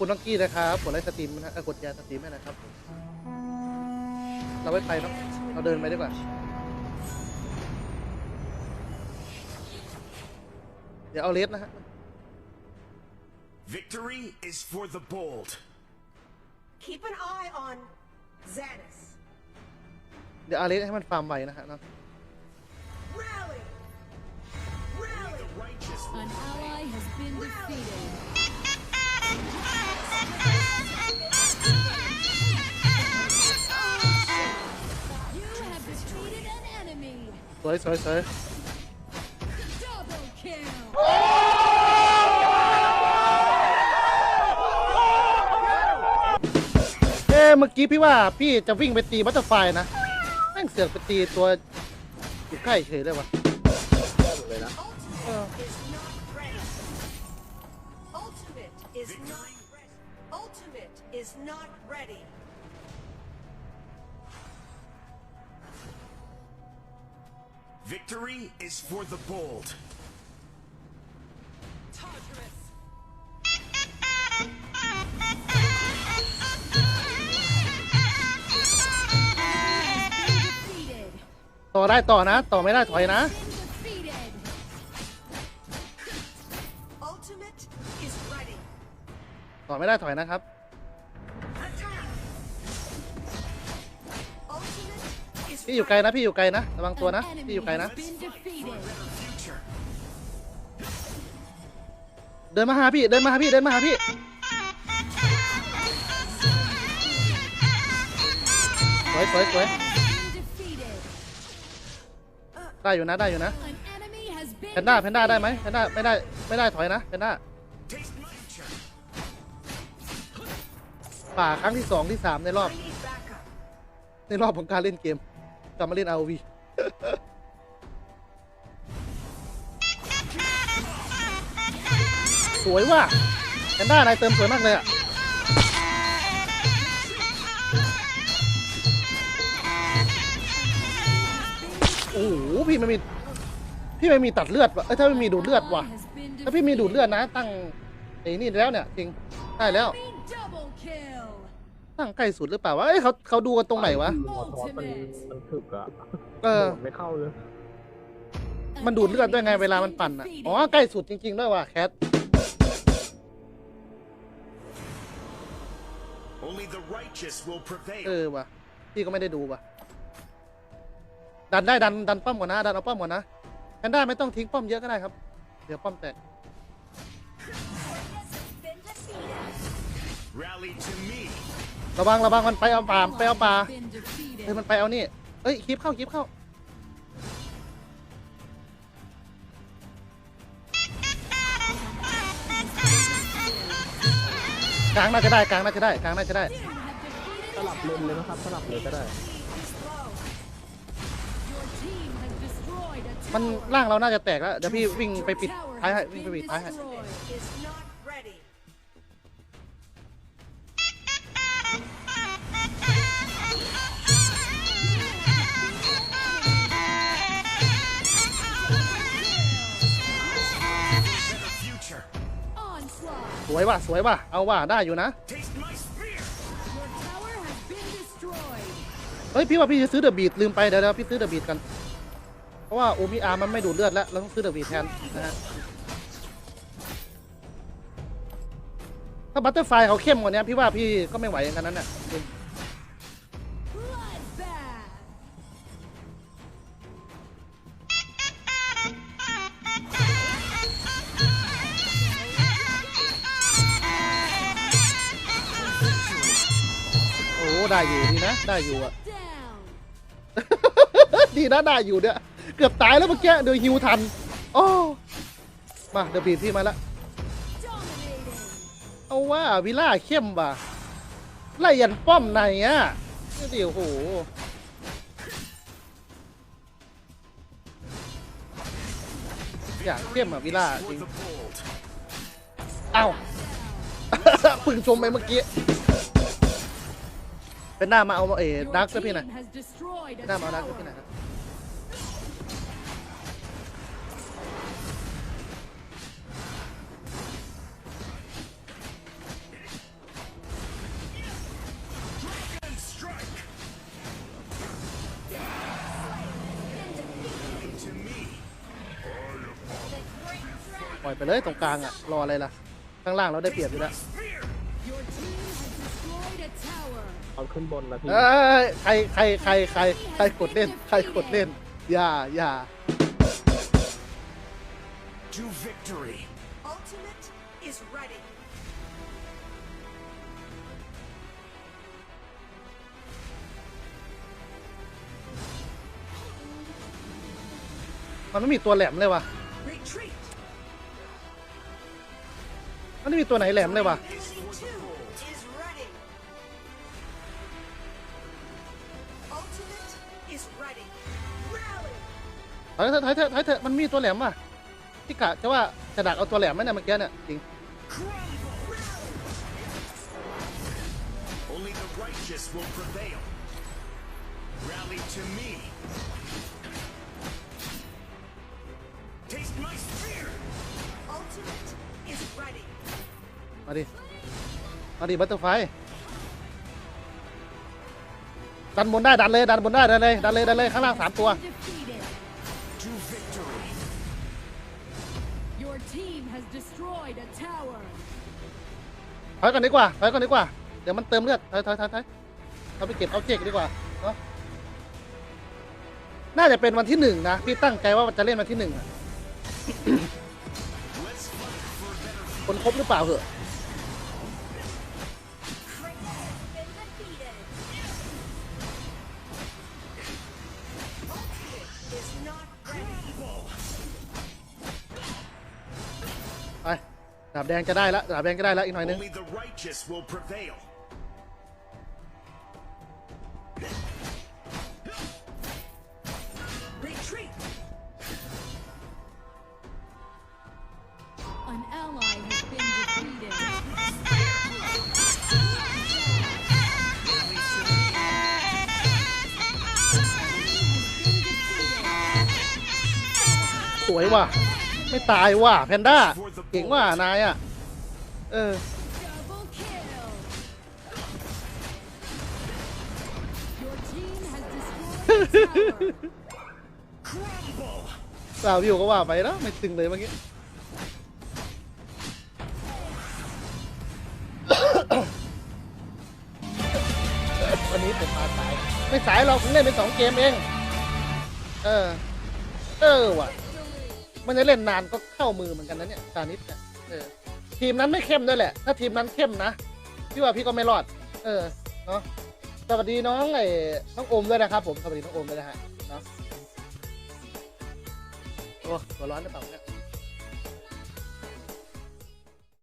คุณน้องกี้นะครับกดไลค์สตรีมนะเอ้ยกดแชร์สตรีมให้นะครับ เราไม่ไปเนาะเราเดินไปดีกว่า เดี๋ยวเอาเลสนะฮะ Victory is for the bold. Keep an eye on Xanus. เดี๋ยวเอาเลสให้มันฟาร์มไวนะฮะเนาะ วยสวยสวย Double kill. เอ๊ะเมื่อกี้พี่ว่าพี่จะวิ่งไปตีบัตเตอร์ไฟนะแม่งเสือกไปตีตัวอยู่ใกล้เฉยเลยวะเออ Ultimate is Victory is for the bold. Tartarus. Been defeated. ต่อได้ต่อนะ ต่อไม่ได้ถอยนะ Been defeated. Ultimate is ready. ต่อไม่ได้ถอยนะครับ พี่อยู่ไกลนะพี่อยู่ไกลนะระวังตัวนะพี่อยู่ไกลนะ เดินมาหาพี่เดินมาหาพี่เดินมาหาพี่สวยสวยสวยได้อยู่นะได้อยู่นะ An enemy has แพนด้าแพนด้าได้ไหมแพนด้าไม่ได้ไม่ได้ถอยนะแพนด้าป่าครั้งที่สองที่สามในรอบ ในรอบของการเล่นเกม กลับมาเล่น ROV สวยว่ะแพนด้านายเติมสวยมากเลยอะโอ้โหพี่ไม่มีพี่ไม่มีตัดเลือดว่ะเอ้ยถ้าไม่มีดูดเลือดว่ะ has been ถ้าพี่มีดูดเลือดนะ ตั้งไอ้นี่แล้วเนี่ยจริงได้แล้ว defeated. Double kill. ตั้งใกล้สุดหรือเปล่าวะเอ้ยเขาเขาดูกันตรงไหนวะ หัวทอสมันมันถึกอะเออ โดดไม่เข้าเลยมันดูดเลือดด้วยไงเวลามันปั่นอะอ๋อใกล้สุดจริง ๆ ด้วยว่ะแคท Only the righteous will เอ prevail. อว่ะ พี่ก็ไม่ได้ดูว่ะ ดันได้ดันดันป้อมก่อนนะ ดันเอาป้อมก่อนนะแพนด้าไม่ต้องทิ้งป้อมเยอะก็ได้ครับ เดี๋ยวป้อมแตก Rally to me. ระวังระวังมันไปเอาปลาไปเอาปลา Been เฮ้ย defeated. มันไปเอานี่เอ้ยคลิปเข้าคลิปเข้า กลางน่าจะได้กลางน่าจะได้กลางน่าจะได้ สลับเลนเลยนะครับสลับเลยก็ได้ Your team has destroyed a มัน tower. ร่างเราน่าจะแตกแล้วเดี๋ยวพี่วิ่งไปปิดท้ายให้วิ่งไปปิดท้ายให้ Destroyed. วยว่ะสวยว่ะเอาว่ะได้อยู่นะเฮ้ยพี่ว่าพี่จะซื้อเดอะบีดลืมไปเดี๋ยวเดี๋ยวพี่ซื้อเดอะบีดกัน เพราะว่าโอมิอาร์มันไม่ดูดเลือดแล้วเราต้องซื้อเดอะบีดแทนนะฮะถ้าบัตเตอร์ไฟเขาเข้มกว่านี้พี่ว่าพี่ก็ไม่ไหวอย่างนั้นน่ะ ได้อยู่ดีนะได้อยู่อะดีนะได้อยู่เนี่ยเกือบตายแล้วเมื่อกี้เดี๋ยวฮิวทันโอ้มาเดอะบีดพี่มาละเอาว่าวิล่าเข้มว่ะไล่ยันป้อมในอะนี่ดิโอ้โหอย่างเข้มอะวิล่าจริงอ้าวพึ่งชมไปเมื่อกี้ เป็นหน้ามาเอาเอ๋ดักซะพี่หน่อยเป็นหน้ามาเอาดักซะพี่หน่อยปล่อยไปเลยตรงกลางอะรออะไรล่ะ ข้างล่างเราได้เปรียบอยู่แล้ว ขึ้นบนแล้วพี่เอ้ยใครใครใครใครใครกดเล่น ใครกดเล่น อย่าอย่า To victory! Ultimate is ready. มันไม่มีตัวแหลมเลยว่ะ Retreat. มันไม่มีตัวไหนแหลมเลยว่ะ Ability 2 ถอยเถอะถอยเถอะถอยเถอะมันมีตัวแหลมว่ะที่กะจะว่าจะดักเอาตัวแหลมไหมเนี่ยเมื่อกี้เนี่ยจริง Only the righteous will prevail. Rally to me. Taste my spear! Ultimate is ready. มาดิ มาดิบัตเตอร์ไฟ ดันบนได้ดันเลยดันบนได้ดันเลยดันเลยดันเลยข้างล่างสามตัว Defeated. To victory! Your team has destroyed a tower. ถอยก่อนดีกว่าถอยก่อนดีกว่าเดี๋ยวมันเติมเลือดถอยถอยถอยถอยเอาไปเก็บเอาเจกดีกว่าเนาะน่าจะเป็นวันที่หนึ่งนะพี่ตั้งใจว่าจะเล่นวันที่หนึ่งอะ Let's fight for a better คนครบหรือเปล่าเหอะาบแดงจะได้แล้วดาบแดงจะได้แล้วอีกหน่อยนึง Only the righteous will prevail. Retreat. An ally has been defeated. Defeated. สวยว่ะ ไม่ตายว่ะแพนด้า เก่งว่ะนายอะ เออ Double kill. Your team has destroyed a tower. สาววิวก็ว่าไปแล้วไม่ตึงเลยเมื่อกี้ วันนี้ผมมาสาย ไม่สายเราเพิ่งเล่นไปสองเกมเอง เออ เออว่ะ มันจะเล่นนานก็เข้ามือเหมือนกันนะเนี่ยซานิสเนี่ยเออทีมนั้นไม่เข้มด้วยแหละ ถ้าทีมนั้นเข้มนะพี่ว่าพี่ก็ไม่รอด เออเนาะสวัสดีน้องไอ้น้องโอมด้วยนะครับผมสวัสดีน้องโอมด้วยนะฮะเนาะโอ้หัวร้อนหรือเปล่าเนี่ย